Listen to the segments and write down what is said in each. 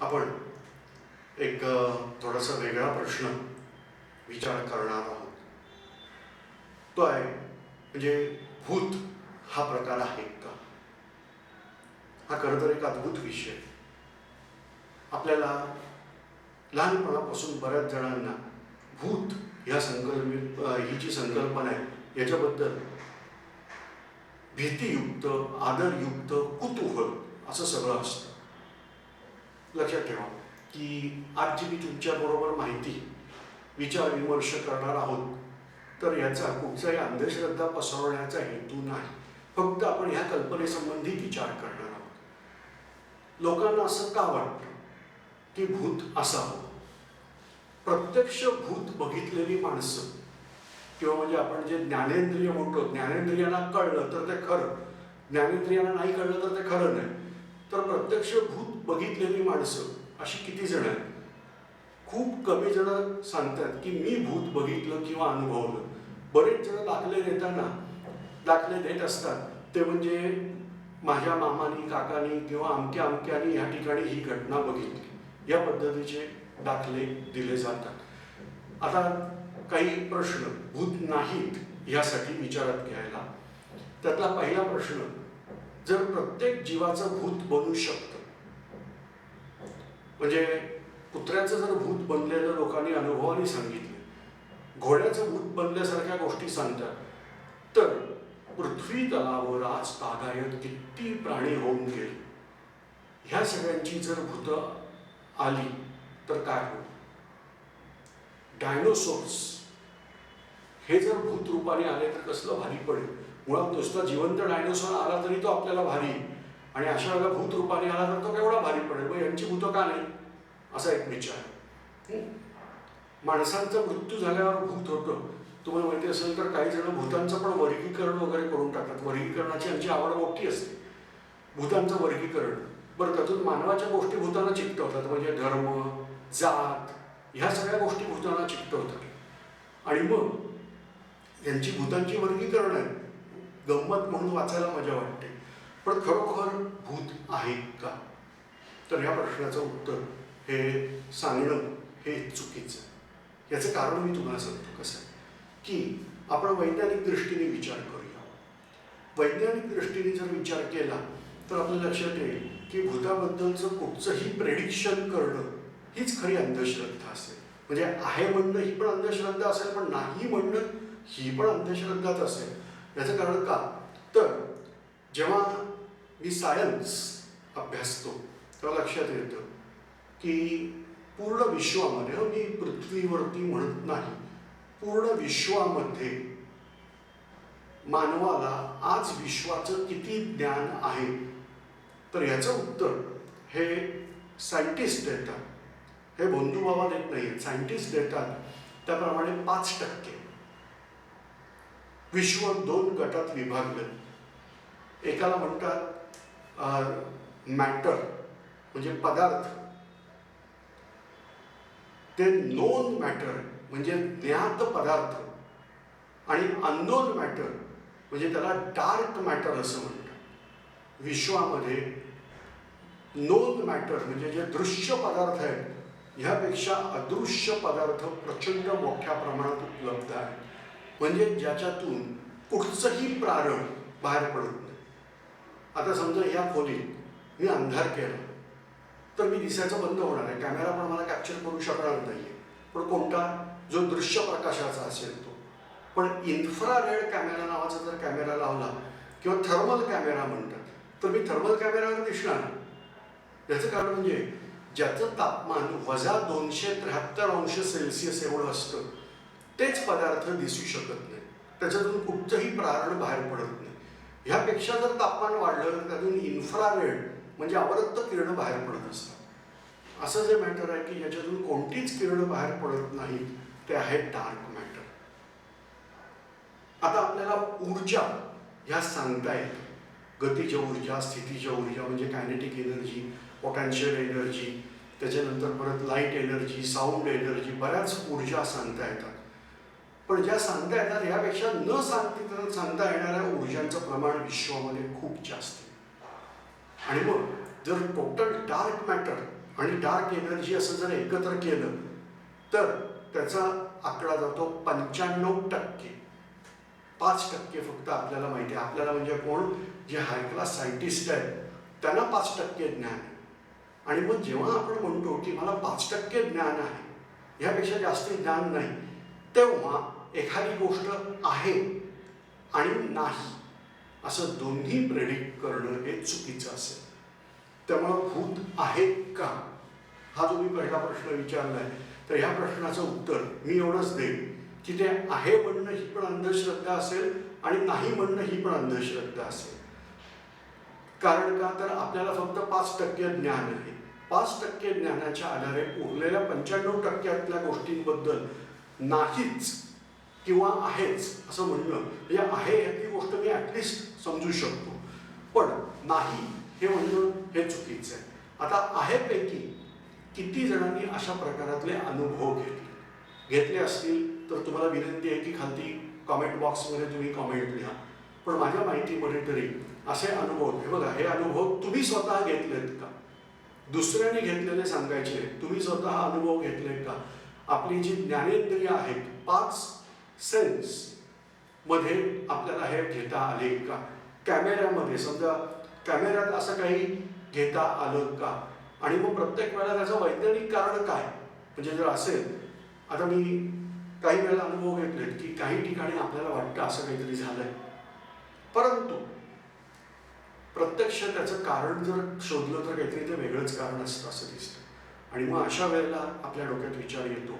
आपण एक थोडासा वेगळा प्रश्न विचार करणार आहोत. तो आहे म्हणजे भूत हा प्रकार आहे का? हा खरं तर एक अद्भुत विषय आपल्याला लहानपणापासून बऱ्याच जणांना भूत ह्या संकल्प ही जी संकल्पना आहे. याच्याबद्दल भीतीयुक्त आदरयुक्त कुतूहल असं सगळं असतं. लक्षात ठेवा की आज जी मी तुमच्याबरोबर माहिती विचार विमर्श करणार आहोत तर याचा कुठचाही अंधश्रद्धा पसरवण्याचा हेतू नाही. फक्त आपण ह्या कल्पनेसंबंधी विचार करणार आहोत. लोकांना असं का वाटतं की भूत असावं? प्रत्यक्ष भूत बघितलेली माणसं किंवा म्हणजे आपण जे ज्ञानेंद्रिय म्हणतो ज्ञानेंद्रियांना कळलं तर ते खरं ज्ञानेंद्रियांना नाही कळलं तर ते खरं नाही. तर प्रत्यक्ष भूत बघितलेली माणसं अशी किती जण आहेत? खूप कमी जण सांगतात की मी भूत बघितलं किंवा अनुभवलं. बरेच जण दाखले देताना दाखले देत असतात. ते म्हणजे माझ्या मामानी काकानी किंवा अमक्या अमक्यानी ह्या ठिकाणी ही घटना बघितली. या पद्धतीचे दाखले दिले जातात. आता काही प्रश्न भूत नाहीत यासाठी विचारात घ्यायला. त्यातला पहिला प्रश्न जर प्रत्येक जीवाचं भूत बनू शकतं म्हणजे कुत्र्याचं जर भूत बनलेलं लोकांनी अनुभवाने सांगितलं घोड्याचं भूत बनल्यासारख्या गोष्टी सांगतात तर पृथ्वी तलावर आज तागायत किती प्राणी होऊन गेले? ह्या सगळ्यांची जर भूतं आली तर काय होईल? डायनोसॉर्स हे जर भूत रूपाने आले तर कसलं भारी पडेल? मुळात नुसता जिवंत डायनोसॉर आला तरी तो आपल्याला भारी. आणि अशा वेळेला भूत रूपाने आला तर तो केवढा भारी पडेल? मग यांची भूतं का नाही? असा एक विचार. माणसांचा मृत्यू झाल्यावर भूत होतं. तुम्हाला माहिती असेल तर काही जण भूतांचं पण वर्गीकरण वगैरे करून टाकतात. वर्गीकरणाची यांची आवड मोठी असते. भूतांचं वर्गीकरण. बरं त्यातून मानवाच्या गोष्टी भूतांना चिकटवतात. म्हणजे धर्म जात ह्या सगळ्या गोष्टी भूतांना चिकटवतात. आणि मग यांची भूतांची वर्गीकरण आहे. गंमत म्हणून वाचायला मजा वाटते. पण खरोखर भूत आहे का? तर ह्या प्रश्नाचं उत्तर हे सांगणं हे चुकीचं. याचं कारण मी तुम्हाला सांगतो कसं? आहे की आपण वैज्ञानिक दृष्टीने विचार करूया. वैज्ञानिक दृष्टीने जर विचार केला तर आपल्या लक्षात येईल की भूताबद्दलचं कुठचंही प्रेडिक्शन करणं हीच खरी अंधश्रद्धा असेल. म्हणजे आहे म्हणणं ही पण अंधश्रद्धा असेल पण नाही म्हणणं ही पण अंधश्रद्धाच असेल. याचं कारण का? तर जेव्हा मी सायन्स अभ्यासतो तेव्हा लक्षात येतं की पूर्ण विश्वामध्ये हो, मी पृथ्वीवरती म्हणत नाही पूर्ण विश्वामध्ये मानवाला आज विश्वाचं किती ज्ञान आहे? तर याचं उत्तर हे सायंटिस्ट देतात. हे बंधुबाबा देत नाही सायंटिस्ट देतात. त्याप्रमाणे पाच टक्के. विश्व दोन गटात विभागलं. एकाला म्हणतात मॅटर म्हणजे पदार्थ. ते नोन मॅटर म्हणजे ज्ञात पदार्थ. आणि अननोन मॅटर म्हणजे त्याला डार्क मॅटर असं म्हणतात. विश्वामध्ये नोन मॅटर म्हणजे जे दृश्य पदार्थ आहेत ह्यापेक्षा अदृश्य पदार्थ प्रचंड मोठ्या प्रमाणात उपलब्ध आहेत. म्हणजे ज्याच्यातून कुठचंही प्रारण बाहेर पडत नाही. आता समजा या खोलीत मी अंधार केला तर मी दिसायचं बंद होणार आहे. कॅमेरा पण मला कॅप्चर करू शकणार नाही पण कोणता? जो दृश्य प्रकाशाचा असेल तो. पण इन्फ्रारेड कॅमेरा नावाचा जर कॅमेरा लावला किंवा थर्मल कॅमेरा म्हणतात तर मी थर्मल कॅमेरावर दिसणार याचं कारण म्हणजे ज्याचं तापमान वजा दोनशे त्र्याहत्तर अंश सेल्सिअस एवढं असतं तेच पदार्थ दिसू शकत नाही. त्याच्यातून कुठचंही प्रारण बाहेर पडत नाही. ह्यापेक्षा जर तापमान वाढलं तर त्यातून इन्फ्रारेड म्हणजे अवरक्त किरण बाहेर पडत असतात. असं जे मॅटर आहे की याच्यातून कोणतीच किरण बाहेर पडत नाहीत ते आहे डार्क मॅटर आता आपल्याला ऊर्जा ह्या सांगता येत. गतीज ऊर्जा स्थितीज ऊर्जा म्हणजे कायनेटिक एनर्जी पोटॅन्शियल एनर्जी त्याच्यानंतर परत लाइट एनर्जी साऊंड एनर्जी बऱ्याच ऊर्जा सांगता येतात. पण ज्या सांगता येतात यापेक्षा न सांगता सांगता येणाऱ्या ऊर्जांचं प्रमाण विश्वामध्ये खूप जास्त आहे. आणि मग जर टोटल डार्क मॅटर आणि डार्क एनर्जी असं जर एकत्र केलं तर त्याचा आकडा जातो पंच्याण्णव टक्के. पाच टक्के फक्त आपल्याला माहिती आहे. आपल्याला म्हणजे कोण? जे हायक्लास सायंटिस्ट आहेत त्यांना पाच टक्के ज्ञान आहे. आणि मग जेव्हा आपण म्हणतो की मला पाच टक्के ज्ञान आहे ह्यापेक्षा जास्त ज्ञान नाही. तेव्हा एखादी गोष्ट आहे आणि नाही असं दोन्ही प्रेडिक्ट करणं हे चुकीचं असेल. त्यामुळं भूत आहेत का? हा जो मी पहिला प्रश्न विचारला आहे तर ह्या प्रश्नाचं उत्तर मी एवढंच देईन की ते आहे म्हणणं ही पण अंधश्रद्धा असेल आणि नाही म्हणणं ही पण अंधश्रद्धा असेल. कारण का? तर आपल्याला फक्त पाच टक्के ज्ञान आहे. पाच टक्के ज्ञानाच्या आधारे उरलेल्या पंच्याण्णव टक्क्यातल्या गोष्टींबद्दल नाहीच किंवा आहेच असं म्हणणं म्हणजे आहे ह्यातली गोष्ट मी ॲटलिस्ट समजू शकतो. पण नाही हे म्हणणं हे चुकीचं आहे. आता आहेपैकी किती जणांनी अशा प्रकारातले अनुभव घेतले? घेतले असतील तर तुम्हाला विनंती आहे की खालती कॉमेंट बॉक्समध्ये तुम्ही कॉमेंट लिहा. पण माझ्या माहितीमध्ये तरी असे अनुभव हे बघा हे अनुभव तुम्ही स्वतः घेतलेत का? दुसऱ्याने घेतलेले सांगायचे तुम्ही स्वतः अनुभव घेतलेत का? आपली जी ज्ञानेंद्रिय आहेत पाच सेन्समध्ये आपल्याला हे घेता आले का? कॅमेऱ्यामध्ये समजा कॅमेऱ्यात असं काही घेता आलं का? आणि मग प्रत्येक वेळेला त्याचं वैज्ञानिक कारण काय? म्हणजे जर असेल आता मी काही वेळेला अनुभव घेतलेत की काही ठिकाणी आपल्याला वाटतं असं काहीतरी झालंय. परंतु प्रत्यक्ष त्याचं कारण जर शोधलं तर काहीतरी ते वेगळंच कारण असतं असं दिसतं. आणि मग अशा वेळेला आपल्या डोक्यात विचार येतो.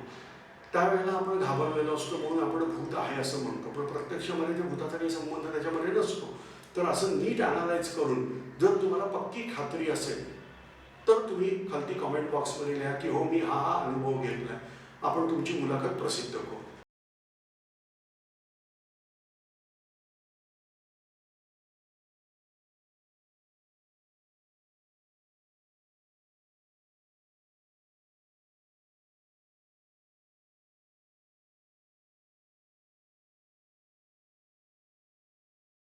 त्यावेळेला आपण घाबरलेलो असतो म्हणून आपण भूत आहे असं म्हणतो. पण प्रत्यक्षामध्ये ते भूताचा काही संबंध त्याच्यामध्ये नसतो. तर असं नीट अनालाइज करून जर तुम्हाला पक्की खात्री असेल तर तुम्ही खालती कॉमेंट बॉक्समध्ये लिहा की हो मी हा हा अनुभव घेतला आपण तुमची मुलाखत प्रसिद्ध करू.